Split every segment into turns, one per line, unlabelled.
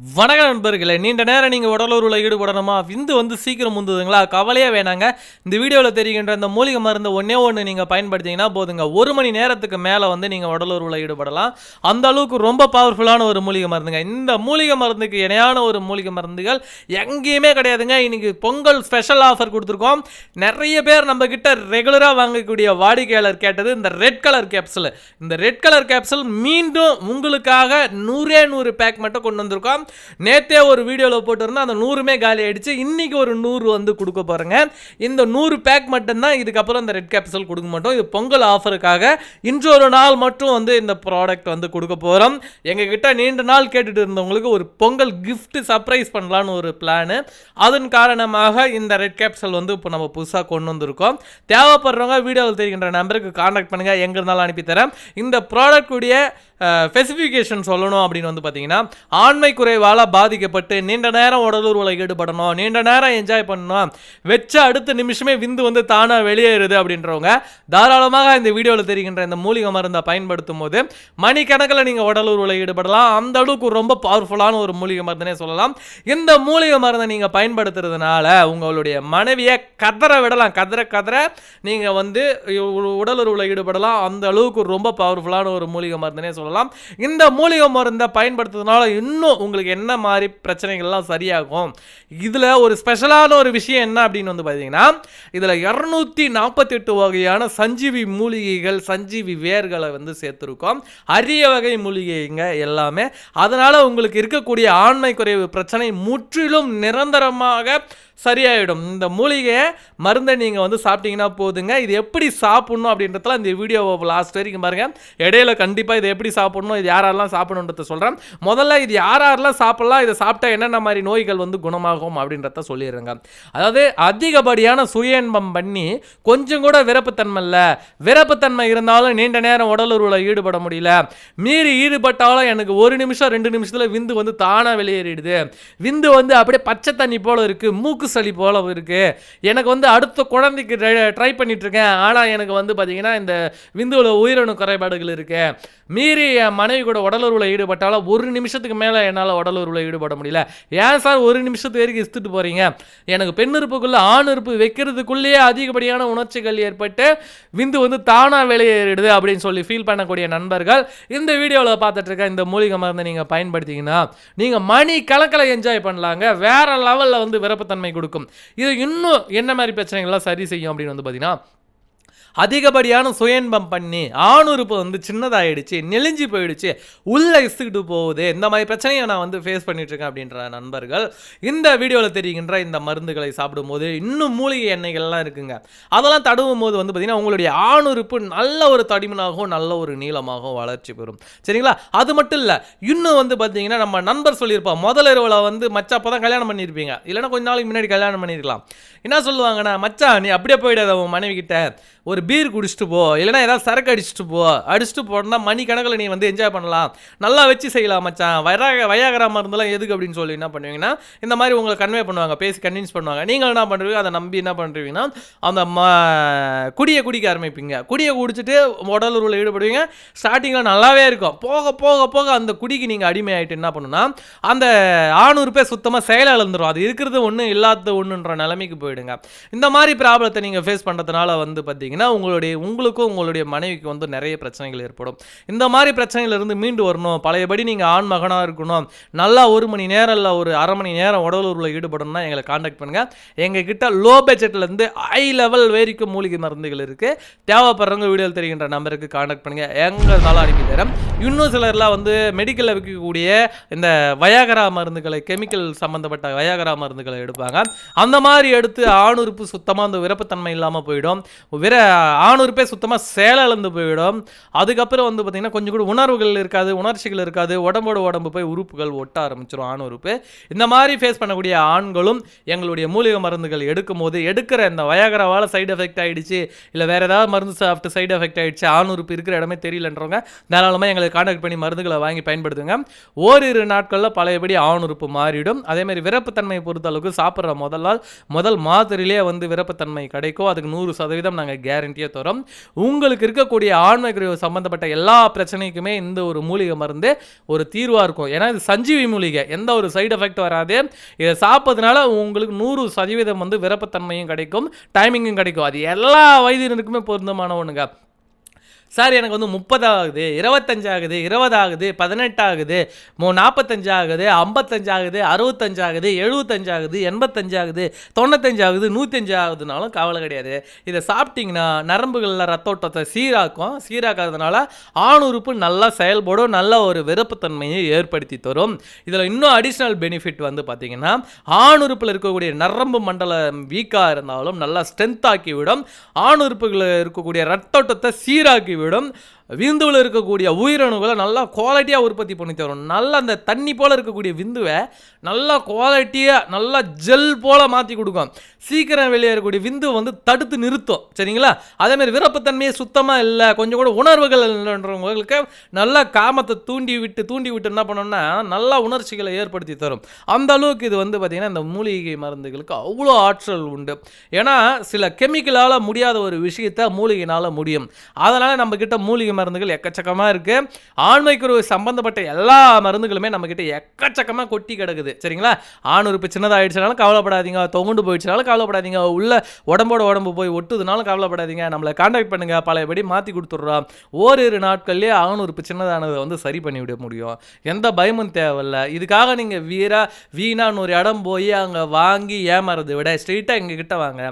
வணக்க நண்பர்களே நீண்ட நேரம் நீங்கள் உடலூரில் ஈடுபடணுமா? விந்து வந்து சீக்கிரம் முந்துதுங்களா? கவலையே வேணாங்க. இந்த வீடியோவில் தெரிகின்ற இந்த மூலிகை மருந்து ஒன்றே ஒன்று நீங்கள் பயன்படுத்திங்கன்னா போதுங்க. ஒரு மணி நேரத்துக்கு மேலே வந்து நீங்கள் உடலூரில் ஈடுபடலாம். அந்த அளவுக்கு ரொம்ப பவர்ஃபுல்லான ஒரு மூலிகை மருந்துங்க. இந்த மூலிகை மருந்துக்கு இணையான ஒரு மூலிகை மருந்துகள் எங்கேயுமே கிடையாதுங்க. இன்னைக்கு பொங்கல் ஸ்பெஷல் ஆஃபர் கொடுத்துருக்கோம். நிறைய பேர் நம்ம கிட்ட ரெகுலராக வாங்கக்கூடிய வாடிக்கையாளர் கேட்டது இந்த ரெட் கலர் கேப்சல் இந்த ரெட் கலர் கேப்சல் மீண்டும் உங்களுக்காக நூறே நூறு பேக் மட்டும் கொண்டு வந்திருக்கோம். நேத்தே ஒரு வீடியோவில் போட்டிருந்தோம் அந்த நூறுமே காலி ஆயிடுச்சு. இன்னைக்கு ஒரு நூறு வந்து கொடுக்க போகிறேங்க இந்த நூறு பேக் மட்டும்தான் இதுக்கப்புறம் இந்த ரெட் கேப்சல் கொடுக்க மாட்டோம். இது பொங்கல் ஆஃபருக்காக இன்றொரு நாள் மட்டும் வந்து இந்த ப்ராடக்ட் வந்து கொடுக்க போகிறோம் எங்ககிட்ட நீண்ட நாள் கேட்டுட்டு இருந்தவங்களுக்கு ஒரு பொங்கல் கிஃப்ட் சர்ப்ரைஸ் பண்ணலான்னு ஒரு பிளானு அதன் காரணமாக இந்த ரெட் கேப்சல் வந்து இப்போ நம்ம புதுசாக கொண்டு வந்திருக்கோம். தேவைப்படுறவங்க வீடியோவில் தெரிகின்ற நம்பருக்கு காண்டாக்ட் பண்ணுங்கள் எங்கே இருந்தாலும் அனுப்பி தரேன். இந்த ப்ராடக்ட் உடைய ஸ்பெசிஃபிகேஷன் சொல்லணும் அப்படின்னு வந்து பார்த்தீங்கன்னா ஆண்மை குறைவால் பாதிக்கப்பட்டு நீண்ட நேரம் உடலூர்வலை ஈடுபடணும் நீண்ட நேரம் என்ஜாய் பண்ணணும். வச்ச அடுத்த நிமிஷமே விந்து வந்து தானாக வெளியேறுது அப்படின்றவங்க தாராளமாக இந்த வீடியோவில் தெரிகின்ற இந்த மூலிகை மருந்தை பயன்படுத்தும் போது மணிக்கணக்கில் நீங்கள் உடலூர்வலை ஈடுபடலாம். அந்த அளவுக்கு ரொம்ப பவர்ஃபுல்லான ஒரு மூலிகை மருந்துனே சொல்லலாம். இந்த மூலிகை மருந்தை நீங்கள் பயன்படுத்துறதுனால உங்களுடைய மனைவியை கதற விடலாம். கதற கதற நீங்கள் வந்து உடலுறவுல ஈடுபடலாம். அந்த அளவுக்கு ரொம்ப பவர்ஃபுல்லான ஒரு மூலிகை மருந்துனே சொல்லலாம். இந்த மூலிகை மருந்தை பயன்படுத்துறதுனால இன்னும் உங்களுக்கு என்ன மாதிரி பிரச்சனைகள்லாம் சரியாகும்? இதில் ஒரு ஸ்பெஷலான ஒரு விஷயம் என்ன அப்படின்னு வந்து பார்த்தீங்கன்னா இதில் இரநூத்தி நாற்பத்தெட்டு வகையான சஞ்சீவி மூலிகைகள் சஞ்சீவி வேர்களை வந்து சேர்த்துருக்கோம். அரிய வகை மூலிகைங்க எல்லாமே. அதனால் உங்களுக்கு இருக்கக்கூடிய ஆண்மை குறைவு பிரச்சனை முற்றிலும் நிரந்தரமாக சரியாயிடும். இந்த மூலிகையை மருந்தை நீங்கள் வந்து சாப்பிட்டீங்கன்னா போதுங்க. இது எப்படி சாப்பிட்ணும் அப்படின்றதுல இந்த வீடியோவை லாஸ்ட் வரைக்கும் பாருங்கள் இடையில கண்டிப்பாக இதை எப்படி சாப்பிட்ணும் இது யாரெல்லாம் சாப்பிடணுன்றத சொல்கிறேன் முதல்ல இது யார் யாரெல்லாம் சாப்பிடலாம் இதை சாப்பிட்டா என்னென்ன மாதிரி நோய்கள் வந்து குணமாகும் அப்படின்றத சொல்லிடுறேங்க. அதாவது அதிகப்படியான சுய இன்பம் பண்ணி கொஞ்சம் கூட விரப்புத்தன்மை இல்லை. விரப்புத்தன்மை இருந்தாலும் நீண்ட நேரம் உடலுறவில் ஈடுபட முடியல. மீறி ஈடுபட்டாலும் எனக்கு ஒரு நிமிஷம் ரெண்டு நிமிஷத்தில் விந்து வந்து தானாக வெளியேறிடுது. விந்து வந்து அப்படியே பச்சை தண்ணி போல இருக்குது மூக்கு சளி போல இருக்குது எனக்கு வந்து அடுத்த குழந்தைக்கு ட்ரை பண்ணிட்டு ஆனால் எனக்கு வந்து பார்த்தீங்கன்னா இந்த விந்துவில் உயிரணு குறைபாடுகள் இருக்குது மீறி என் மனைவி கூட உடலுறவில் ஈடுபட்டாலும் ஒரு நிமிஷத்துக்கு மேலே என்னால் கடலூரில் ஈடுபட முடியல. ஏன் சார் ஒரு நிமிஷத்து வரைக்கும் இஸ்துட்டு போகிறீங்க எனக்கு பெண் இருப்புக்குள்ளே ஆண் இருப்பு வைக்கிறதுக்குள்ளேயே அதிகப்படியான உணர்ச்சிகள் ஏற்பட்டு விந்து வந்து தானாக வெளியேறிடுது அப்படின்னு சொல்லி ஃபீல் பண்ணக்கூடிய நண்பர்கள் இந்த வீடியோவில் பார்த்துட்டு இருக்க இந்த மூலிகை மருந்தை நீங்கள் பயன்படுத்திங்கன்னா நீங்கள் மணி கலக்கலை என்ஜாய் பண்ணலாங்க. வேறு லெவலில் வந்து விருப்பத்தன்மை கொடுக்கும். இது இன்னும் என்ன மாதிரி பிரச்சனைகள்லாம் சரி செய்யும் அப்படின்னு வந்து பார்த்தீங்கன்னா அதிகப்படியான சுயன்பம் பண்ணி ஆணுறுப்பு வந்து சின்னதாயிடுச்சு நெளிஞ்சு போயிடுச்சு உள்ளே இசுக்கிட்டு போகுது. இந்த மாதிரி பிரச்சனையை நான் வந்து ஃபேஸ் பண்ணிட்டு இருக்கேன் அப்படின்ற நண்பர்கள் இந்த வீடியோவில் தெரிகின்ற இந்த மருந்துகளை சாப்பிடும்போது இன்னும் மூலிகை எண்ணெய்கள்லாம் இருக்குங்க. அதெல்லாம் தடவும் போது வந்து பார்த்தீங்கன்னா உங்களுடைய ஆணுறுப்பு நல்ல ஒரு தடிமனாகவும் நல்ல ஒரு நீளமாகவும் வளர்ச்சி பெறும். சரிங்களா? அது மட்டும் இல்லை இன்னும் வந்து பார்த்தீங்கன்னா நம்ம நண்பர் சொல்லியிருப்போம் முதல் இரவில் வந்து மச்சா அப்போ தான் கல்யாணம் பண்ணியிருப்பீங்க. இல்லைன்னா கொஞ்ச நாளைக்கு முன்னாடி கல்யாணம் பண்ணியிருக்கலாம். என்ன சொல்லுவாங்கன்னா மச்சான் நீ அப்படியே போயிடாத உன் மனைவி கிட்ட ஒரு பீர் குடிச்சிட்டு போ. இல்லைன்னா ஏதாவது சரக்கு அடிச்சுட்டு போ. அடிச்சுட்டு போனால் மணி கணக்கில் நீ வந்து என்ஜாய் பண்ணலாம். நல்லா வச்சு செய்யலாம் மச்சான் வயராக வயாகரா மருந்தெல்லாம் எதுக்கு? அப்படின்னு சொல்லி என்ன பண்ணுவீங்கன்னா இந்த மாதிரி உங்களை கன்வே பண்ணுவாங்க பேசி கன்வின்ஸ் பண்ணுவாங்க. நீங்கள் என்ன பண்ணுறீங்க அதை நம்பி என்ன பண்ணுறீங்கன்னா அந்த ம குடியை குடிக்க ஆரம்பிப்பீங்க. குடியை குடிச்சிட்டு உடல் உருவில் ஈடுபடுவீங்க. ஸ்டார்டிங்கில் நல்லாவே இருக்கும். போக போக போக அந்த குடிக்கு நீங்கள் அடிமையாயிட்டு என்ன பண்ணுன்னா அந்த ஆணுறுப்பே சுத்தமாக செயல் அது இருக்கிறது ஒன்று இல்லாத ஒன்றுன்ற நிலைமைக்கு போயிடும். போயிடுங்க இந்த மாதிரி ப்ராப்ளத்தை நீங்கள் ஃபேஸ் பண்ணுறதுனால வந்து பார்த்தீங்கன்னா உங்களுடைய உங்களுக்கும் உங்களுடைய மனைவிக்கு வந்து நிறைய பிரச்சனைகள் ஏற்படும். இந்த மாதிரி பிரச்சனையிலிருந்து மீண்டு வரணும். பழையபடி நீங்கள் ஆண் மகனாக இருக்கணும். நல்லா ஒரு மணி நேரம் இல்லை ஒரு அரை மணி நேரம் உடலூரில் ஈடுபடணும்னா எங்களை காண்டாக்ட் பண்ணுங்கள் எங்கள் கிட்ட லோ பட்ஜெட்லேருந்து ஹை லெவல் வரைக்கும் மூலிகை மருந்துகள் இருக்குது தேவைப்படுறவங்க வீடியோ தெரிகின்ற நம்பருக்கு காண்டாக்ட் பண்ணுங்கள் எங்கே நல்லா அனுப்பி தரேன். இன்னும் சிலர்லாம் வந்து மெடிக்கலில் விற்கக்கூடிய இந்த வயாகரா மருந்துகளை கெமிக்கல் சம்மந்தப்பட்ட வயாகரா மருந்துகளை எடுப்பாங்க. அந்த மாதிரி எடுத்து ஆணுறுப்பு சுத்தமாக அந்த விரப்புத்தன்மை இல்லாமல் போயிடும். விர ஆணுறுப்பே சுத்தமாக செயலிழந்து போயிடும். அதுக்கப்புறம் வந்து பார்த்திங்கன்னா கொஞ்சம் கூட உணர்வுகள் இருக்காது உணர்ச்சிகள் இருக்காது. உடம்போட உடம்பு போய் உறுப்புகள் ஒட்ட ஆரம்பிச்சிடும் ஆணுறுப்பு. இந்த மாதிரி ஃபேஸ் பண்ணக்கூடிய ஆண்களும் எங்களுடைய மூலிகை மருந்துகள் எடுக்கும் போது எடுக்கிற இந்த வயகரவால் சைடு எஃபெக்ட் ஆகிடுச்சு இல்லை வேறு ஏதாவது மருந்து சாப்பிட்டு சைடு எஃபெக்ட் ஆகிடுச்சு ஆணுறுப்பு இருக்கிற இடமே தெரியலன்றவங்க தாராளமாக எங்களை காண்டாக்ட் பண்ணி மருந்துகளை வாங்கி பயன்படுத்துங்க. ஓரிரு நாட்களில் பழையபடி ஆணுறுப்பு மாறிடும். அதே மாதிரி விரப்புத்தன்மையை பொறுத்த அளவுக்கு சாப்பிட்ற முதல் நாள் முதல் மாத்திரையிலே வந்து விருப்பத்தன்மை கிடைக்கும் அதுக்கு நூறு சதவீதம் நாங்கள் கேரண்டியாக தரோம். உங்களுக்கு இருக்கக்கூடிய ஆண்மை சம்மந்தப்பட்ட சம்பந்தப்பட்ட எல்லா பிரச்சனைக்குமே இந்த ஒரு மூலிகை மருந்து ஒரு தீர்வாக இருக்கும். ஏன்னா இது சஞ்சீவி மூலிகை. எந்த ஒரு சைடு எஃபெக்ட் வராது. இதை சாப்பிட்றதுனால உங்களுக்கு நூறு சதவீதம் வந்து விருப்பத்தன்மையும் கிடைக்கும் டைமிங்கும் கிடைக்கும். அது எல்லா வயதினருக்குமே பொருந்தமான ஒன்றுங்க சார் எனக்கு வந்து முப்பது ஆகுது இருபத்தஞ்சு ஆகுது இருபது ஆகுது பதினெட்டு ஆகுது மூ நாற்பத்தஞ்சு ஆகுது ஐம்பத்தஞ்சு ஆகுது அறுபத்தஞ்சு ஆகுது எழுபத்தஞ்சு ஆகுது எண்பத்தஞ்சு ஆகுது தொண்ணூத்தஞ்சு ஆகுது நூற்றஞ்சு ஆகுதுனாலும் கவலை கிடையாது. இதை சாப்பிட்டிங்கன்னா நரம்புகளில் ரத்த ஓட்டத்தை சீராக்கும். சீராக்காததுனால ஆணுறுப்பு நல்லா செயல்படும் நல்ல ஒரு விருப்பத்தன்மையை ஏற்படுத்தி தரும். இதில் இன்னும் அடிஷ்னல் பெனிஃபிட் வந்து பார்த்திங்கன்னா ஆணுறுப்பில் இருக்கக்கூடிய நரம்பு மண்டலம் வீக்காக இருந்தாலும் நல்லா ஸ்ட்ரென்த் ஆக்கி விடும் ஆணுறுப்புகளில் இருக்கக்கூடிய ரத்தோட்டத்தை சீராக்கி వీడియో விந்துவில் இருக்கக்கூடிய உயிரணுகளை நல்லா குவாலிட்டியாக உற்பத்தி பண்ணி தரும் நல்லா அந்த தண்ணி போல் இருக்கக்கூடிய விந்துவை நல்லா குவாலிட்டியாக நல்லா ஜெல் போல் மாற்றி கொடுக்கும் சீக்கிரம் வெளியேறக்கூடிய விந்து வந்து தடுத்து நிறுத்தும். சரிங்களா? அதேமாதிரி விருப்பத்தன்மையே சுத்தமாக இல்லை கொஞ்சம் கூட உணர்வுகள் இல்லைன்றவங்களுக்கு நல்லா காமத்தை தூண்டி விட்டு தூண்டி விட்டு என்ன பண்ணோம்னா நல்லா உணர்ச்சிகளை ஏற்படுத்தி தரும். அந்த அளவுக்கு இது வந்து பார்த்திங்கன்னா இந்த மூலிகை மருந்துகளுக்கு அவ்வளோ ஆற்றல் உண்டு. ஏன்னா சில கெமிக்கலால் முடியாத ஒரு விஷயத்தை மூலிகைனால் முடியும். அதனால் நம்மக்கிட்ட மூலிகை மருந்துகள் எக்கச்சக்கமாக இருக்குது ஆண்மைக்குரு சம்பந்தப்பட்ட எல்லா மருந்துகளுமே நம்மக்கிட்ட எக்கச்சக்கமாக கொட்டி கிடக்குது. சரிங்களா? ஆண் உறுப்பு சின்னதாகிடுச்சுனாலும் கவலைப்படாதீங்க. தொங்குண்டு போயிடுச்சுனாலும் கவலைப்படாதீங்க. உள்ள உடம்போட உடம்பு போய் ஒட்டுதுனாலும் கவலைப்படாதீங்க. நம்மளை காண்டாக்ட் பண்ணுங்கள் பழையபடி மாற்றி கொடுத்துட்றோம். ஓரிரு நாட்கள்லேயே ஆண் உறுப்பு சின்னதானதை வந்து சரி பண்ணிவிட முடியும். எந்த பயமும் தேவையில்ல. இதுக்காக நீங்கள் வீரா வீணான்னு ஒரு இடம் போய் அங்கே வாங்கி ஏமாறதை விட ஸ்ட்ரெயிட்டாக எங்கள் கிட்ட வாங்க.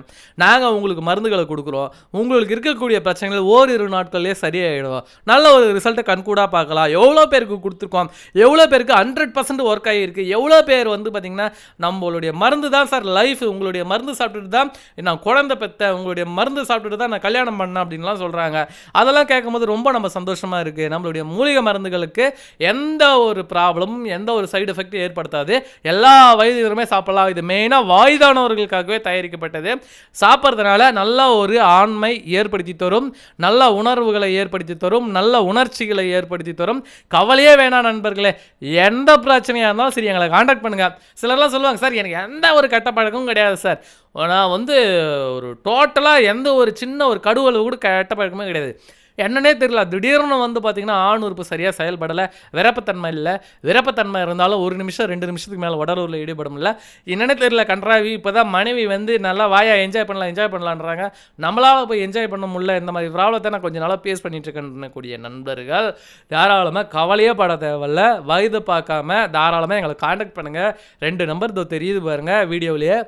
நாங்கள் உங்களுக்கு மருந்துகளை கொடுக்குறோம். உங்களுக்கு இருக்கக்கூடிய பிரச்சனைகள் ஓரிரு நாட்கள்லேயே சரியாயிடும். நல்ல ஒரு ரிசல்ட்டை கண்கூடாக பார்க்கலாம். எவ்வளோ பேருக்கு கொடுத்துருக்கோம். எவ்வளோ பேருக்கு ஹண்ட்ரட் பர்சன்ட் ஒர்க் ஆகியிருக்கு எவ்வளோ பேர் வந்து பார்த்திங்கன்னா நம்மளுடைய மருந்து தான் சார் லைஃப் உங்களுடைய மருந்து சாப்பிட்டுட்டு தான் நான் குழந்தை பெற்றேன் உங்களுடைய மருந்து சாப்பிட்டுட்டு தான் நான் கல்யாணம் பண்ணேன் அப்படின்லாம் சொல்கிறாங்க அதெல்லாம் கேட்கும்போது ரொம்ப நம்ம சந்தோஷமாக இருக்குது நம்மளுடைய மூலிகை மருந்துகளுக்கு எந்த ஒரு ப்ராப்ளமும் எந்த ஒரு சைடு எஃபெக்ட்டும் ஏற்படுத்தாது. எல்லா வயதினருமே சாப்பிடலாம். இது மெயினாக வயதானவர்களுக்காகவே தயாரிக்கப்பட்டது. சாப்பிட்றதுனால நல்ல ஒரு ஆண்மை ஏற்படுத்தி தரும். நல்ல உணர்வுகளை ஏற்படுத்தி தரும் நல்ல உணர்ச்சிகளை ஏற்படுத்தி தரும். கவலையே வேணாம் நண்பர்களே. எந்த பிரச்சனையாக இருந்தாலும் சரி எங்களை காண்டாக்ட் பண்ணுங்கள் சிலர்லாம் சொல்லுவாங்க சார் எனக்கு எந்த ஒரு கெட்ட பழக்கமும் கிடையாது சார். நான் வந்து ஒரு டோட்டலாக எந்த ஒரு சின்ன ஒரு கடுவளவு கூட கெட்ட பழக்கமே கிடையாது. என்னன்னே தெரியல. திடீர்னு வந்து பார்த்தீங்கன்னா ஆண் உறுப்பு சரியாக செயல்படலை விரப்பத்தன்மை இல்லை. விரப்பத்தன்மை இருந்தாலும் ஒரு நிமிஷம் ரெண்டு நிமிஷத்துக்கு மேலே உடலூரில் ஈடுபட முடியல என்னன்னே தெரியல கன்றாவி இப்போ தான் மனைவி வந்து நல்லா வாயா என்ஜாய் பண்ணலாம் என்ஜாய் பண்ணலான்றாங்க. நம்மளால் போய் என்ஜாய் பண்ண முடியல இந்த மாதிரி ப்ராப்ளத்தை நான் கொஞ்சம் நாளாக பேஸ் பண்ணிட்டு இருக்கேன் நண்பர்கள் தாராளமாக கவலையே பட தேவையில்ல. வயது பார்க்காம தாராளமாக எங்களை காண்டாக்ட் பண்ணுங்கள் ரெண்டு நம்பர் தோ தெரியுது பாருங்கள் வீடியோவிலேயே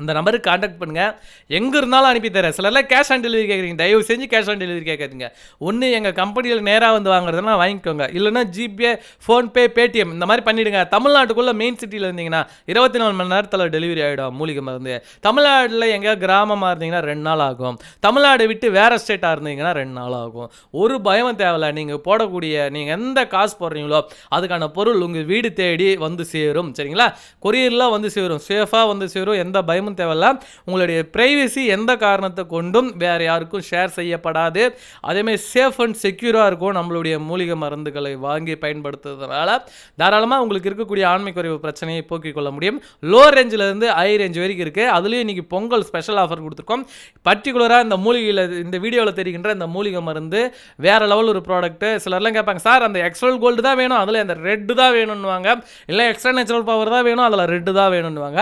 இந்த நம்பருக்கு காண்டாக்ட் பண்ணுங்கள் எங்கே இருந்தாலும் அனுப்பி தரேன். சிலர்லாம் கேஷ் ஆன் டெலிவரி கேட்குறீங்க தயவு செஞ்சு கேஷ் ஆன் டெலிவரி கேட்காதுங்க. ஒன்று எங்கள் கம்பெனியில் நேராக வந்து வாங்குறதுனா வாங்கிக்கோங்க. இல்லைனா ஜிபே ஃபோன்பே பேடிஎம் இந்த மாதிரி பண்ணிவிடுங்க தமிழ்நாட்டுக்குள்ளே மெயின் சிட்டியில் இருந்தீங்கன்னா இருபத்தி நாலு மணி நேரத்தில் டெலிவரி ஆகிடும் மூலிகை மருந்து. தமிழ்நாட்டில் எங்கேயா கிராமமாக இருந்தீங்கன்னா ரெண்டு நாள் ஆகும். தமிழ்நாடு விட்டு வேறு ஸ்டேட்டாக இருந்தீங்கன்னா ரெண்டு நாள் ஆகும். ஒரு பயம் தேவையில்ல. நீங்கள் போடக்கூடிய நீங்கள் எந்த காசு போடுறீங்களோ அதுக்கான பொருள் உங்கள் வீடு தேடி வந்து சேரும். சரிங்களா? கொரியரெலாம் வந்து சேரும். சேஃபாக வந்து சேரும். எந்த பயமும் தேவையில்ல. உங்களுடைய ப்ரைவசி எந்த காரணத்தை கொண்டும் வேறு யாருக்கும் ஷேர் செய்யப்படாது. அதேமாதிரி சேஃப் அண்ட் செக்யூராக இருக்கும். நம்மளுடைய மூலிகை மருந்துகளை வாங்கி பயன்படுத்துறதுனால தாராளமாக உங்களுக்கு இருக்கக்கூடிய ஆண்மை குறைவு பிரச்சனையை போக்கிக் கொள்ள முடியும். லோ ரேஞ்சிலேருந்து ஹை ரேஞ்ச் வரைக்கும் இருக்குது அதுலேயும் இன்றைக்கி பொங்கல் ஸ்பெஷல் ஆஃபர் கொடுத்துருக்கோம். பர்டிகுலராக இந்த மூலிகையில் இந்த வீடியோவில் தெரிகின்ற இந்த மூலிகை மருந்து வேறு லெவல் ஒரு ப்ராடக்ட்டு சிலர்லாம் கேட்பாங்க சார் அந்த எக்ஸ்ட்ரல் கோல்டு தான் வேணும். அதில் அந்த ரெட்டு தான் வேணும்னுவாங்க. இல்லை எக்ஸ்ட்ரா நேச்சுரல் பவர் தான் வேணும். அதில் ரெட்டு தான் வேணும்னுவாங்க.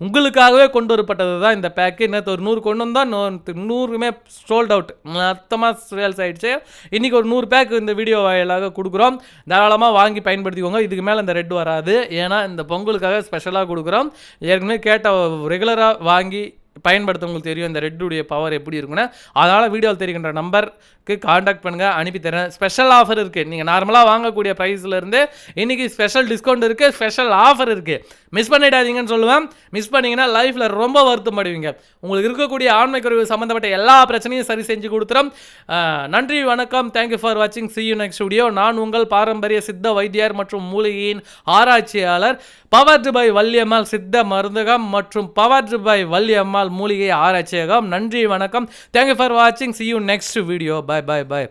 உங்களுக்காகவே கொண்டு வரப்பட்டது தான் இந்த பேக்கு நேற்று ஒரு நூறு கொண்டு வந்தால் நூ நூறுமே சோல்ட் அவுட் மொத்தமாக சேல்ஸ் ஆகிடுச்சு இன்றைக்கி ஒரு நூறு பேக் இந்த வீடியோ வாயிலாக கொடுக்குறோம். தாராளமாக வாங்கி பயன்படுத்திக்கோங்க. இதுக்கு மேலே இந்த ரெட் வராது. ஏன்னா இந்த பொங்கலுக்காக ஸ்பெஷலாக கொடுக்குறோம். ஏற்கனவே கேட்ட ரெகுலராக வாங்கி பயன்படுத்தவங்களுக்கு தெரியும் இந்த ரெட்டுடைய பவர் எப்படி இருக்குன்னு அதனால் வீடியோவில் தெரிகின்ற நம்பருக்கு காண்டாக்ட் பண்ணுங்கள் அனுப்பி தரேன். ஸ்பெஷல் ஆஃபர் இருக்குது நீங்கள் நார்மலாக வாங்கக்கூடிய ப்ரைஸ்லேருந்து இன்றைக்கி ஸ்பெஷல் டிஸ்கவுண்ட் இருக்குது ஸ்பெஷல் ஆஃபர் இருக்குது மிஸ் பண்ணிடாதீங்கன்னு சொல்லுவேன். மிஸ் பண்ணிங்கன்னா லைஃப்பில் ரொம்ப வருத்தம் படுவீங்க உங்களுக்கு இருக்கக்கூடிய ஆண்மை குறைவு சம்மந்தப்பட்ட எல்லா பிரச்சனையும் சரி செஞ்சு கொடுத்துறோம் நன்றி வணக்கம். தேங்க்யூ ஃபார் வாட்சிங் சி யூ நெக்ஸ்ட் வீடியோ நான் உங்கள் பாரம்பரிய சித்த வைத்தியர் மற்றும் மூலிகையின் ஆராய்ச்சியாளர் பவர்டு பை வள்ளியம்மாள் சித்த மருந்தகம் மற்றும் பவர்டு பை வள்ளியம்மாள் மூலிகை ஆராய்ச்சியகம். நன்றி வணக்கம். தேங்க்யூ ஃபார் வாட்சிங் see you next video bye bye bye